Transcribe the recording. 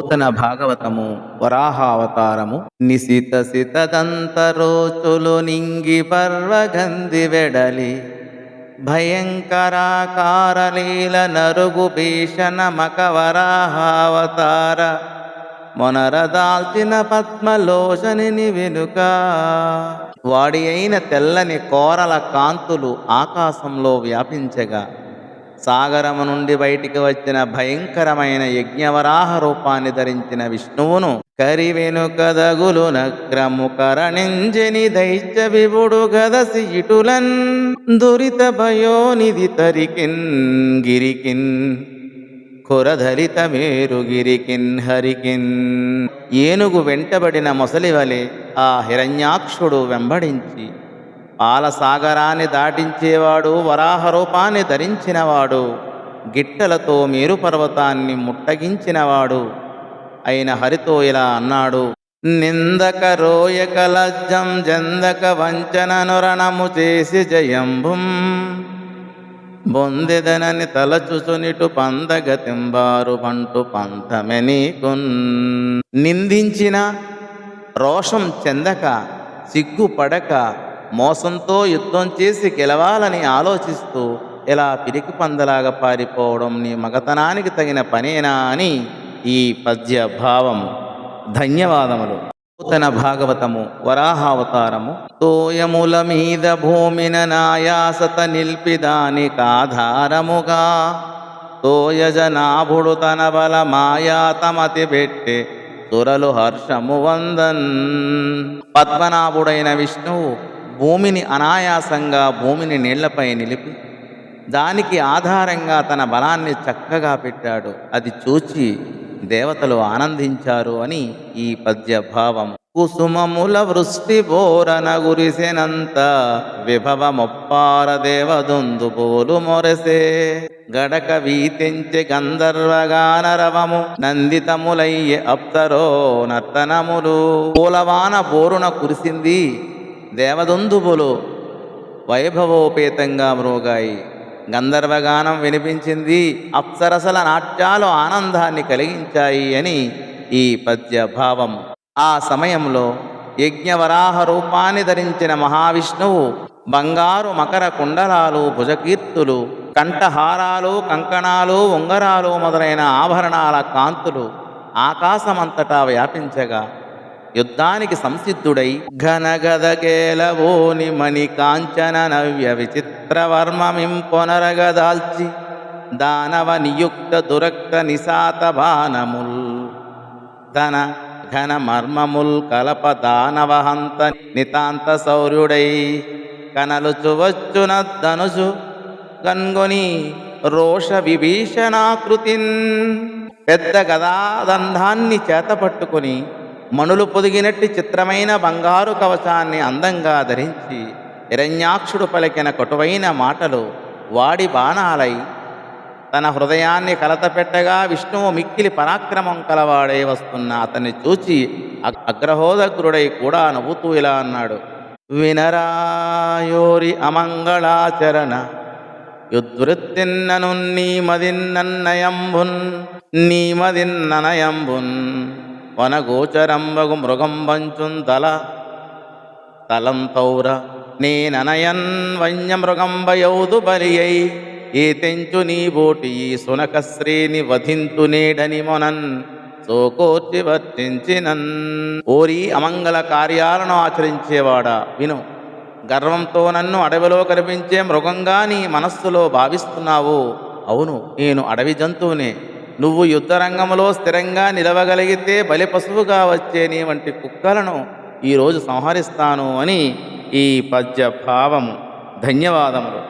నూతన భాగవతము వరాహావతారము. నిశిత సితదంతరోచులు నింగి పర్వగంధి వెడలి భయంకరాకారలీల నరుగు భీషణ మక వరాహావతార. మొనరదాల్చిన పద్మలోచనిని వెనుక వాడి అయిన తెల్లని కోరల కాంతులు ఆకాశంలో వ్యాపించగా సాగరము నుండి బయటికి వచ్చిన భయంకరమైన యజ్ఞవరాహ రూపాన్ని ధరించిన విష్ణువును కరివెనుకదగులు కదగులు నక్రముకరణింజని దైత్య విభుడు గదసి ఇటులన్ దురిత భయోనిధి తరికిన్ గిరికిన్ కొరధరిత మేరుగిరికిన్ హరికిన్. ఏనుగు వెంటబడిన మొసలి వలె ఆ హిరణ్యాక్షుడు వెంబడించి పాలసాగరాన్ని దాటించేవాడు వరాహ రూపాన్ని ధరించినవాడు గిట్టలతో మేరు పర్వతాన్ని ముట్టగించినవాడు అయిన హరితో ఇలా అన్నాడు. నిందక రోయక లజ్జం జందక వంచనను రణము చేసి జయంభుం బొందెదనని తలచుసునిటు పందగతింబారు పంటు పంతమె నిందించిన రోషం చెందక సిగ్గుపడక మోసంతో యుద్ధం చేసి గెలవాలని ఆలోచిస్తూ ఇలా పిరికి పందలాగా పారిపోవడం నీ మగతనానికి తగిన పనేనా? అని ఈ పద్య భావం ధన్యవాదములు. నూతన భాగవతము వరాహావతారము. తోయముల మీద భూమిన నాయాసత నిల్పిదానికాధారముగా తోయజనాభుడు తన బల మాయాతమతి పెట్టే సురలు హర్షము వందన్. పద్మనాభుడైన విష్ణువు భూమిని అనాయాసంగా భూమిని నీళ్ళపై నిలిపి దానికి ఆధారంగా తన బలాన్ని చక్కగా పెట్టాడు. అది చూచి దేవతలు ఆనందించారు అని ఈ పద్యభావం. కుసుమముల వృష్టి బోరన గురిసెనంత విభవమొప్పార దేవదుందు పోలు మొరసే. గడక వీతించె గంధర్వగానరవము నందితములయ్యే అప్తరో నర్తనములు. పూలవాన బోరున కురిసింది దేవదందుబులు వైభవోపేతంగా మ్రోగాయి. గంధర్వగానం వినిపించింది అప్సరసల నాట్యాలు ఆనందాన్ని కలిగించాయి అని ఈ పద్య భావం ఆ సమయంలో యజ్ఞవరాహ రూపాన్ని ధరించిన మహావిష్ణువు బంగారు మకర కుండలాలు భుజకీర్తులు కంఠహారాలు కంకణాలు ఉంగరాలు మొదలైన ఆభరణాల కాంతులు ఆకాశమంతటా వ్యాపించగా యుద్ధానికి సంసిద్ధుడై ఘనగదగేలవోని మణి కాంచన నవ్య విచిత్రవర్మమింపొనరగదాల్చి దానవ నియుక్త దురక్త నిశాత బాణముల్ ధన ఘన మర్మముల్ కలప దానవహంత నితాంత శౌర్యుడై కనలు చువచ్చున ధనుజు కన్గొని రోష విభీషణాకృతిన్ పెద్ద గదాదండాన్ని చేతపట్టుకొని మణులు పొదిగినట్టి చిత్రమైన బంగారు కవచాన్ని అందంగా ధరించి హిరణ్యాక్షుడు పలికిన కటువైన మాటలు వాడి బాణాలై తన హృదయాన్ని కలతపెట్టగా విష్ణువు మిక్కిలి పరాక్రమం కలవాడై వస్తున్న అతన్ని చూచి అగ్రహోదగ్రుడై కూడా నవ్వుతూ ఇలా అన్నాడు. వినరాయోరి అమంగళాచరణ యుద్వృత్తిన్నను నీమదిన్నన్నయంబున్ వనగోచరం వనగోచరంబగు మృగం వంచుం తల. తలంతౌర నేననయన్ వన్యమృగంబయౌదు బలియై. ఏతెంచు తెంచు నీ బోటి ఈ సునక శ్రేణి వధింతు నేడని మొనన్. సోకోర్చి వర్తించినన్. ఓరి అమంగళ కార్యాలను ఆచరించేవాడా. విను. గర్వంతో నన్ను అడవిలో కనిపించే మృగంగా నీ మనస్సులో భావిస్తున్నావు. అవును నేను అడవి జంతువునే. నువ్వు యుద్ధరంగంలో స్థిరంగా నిలవగలిగితే బలి పశువుగా వచ్చే నీ వంటి కుక్కలను ఈరోజు సంహరిస్తాను అని ఈ పద్య భావము ధన్యవాదములు.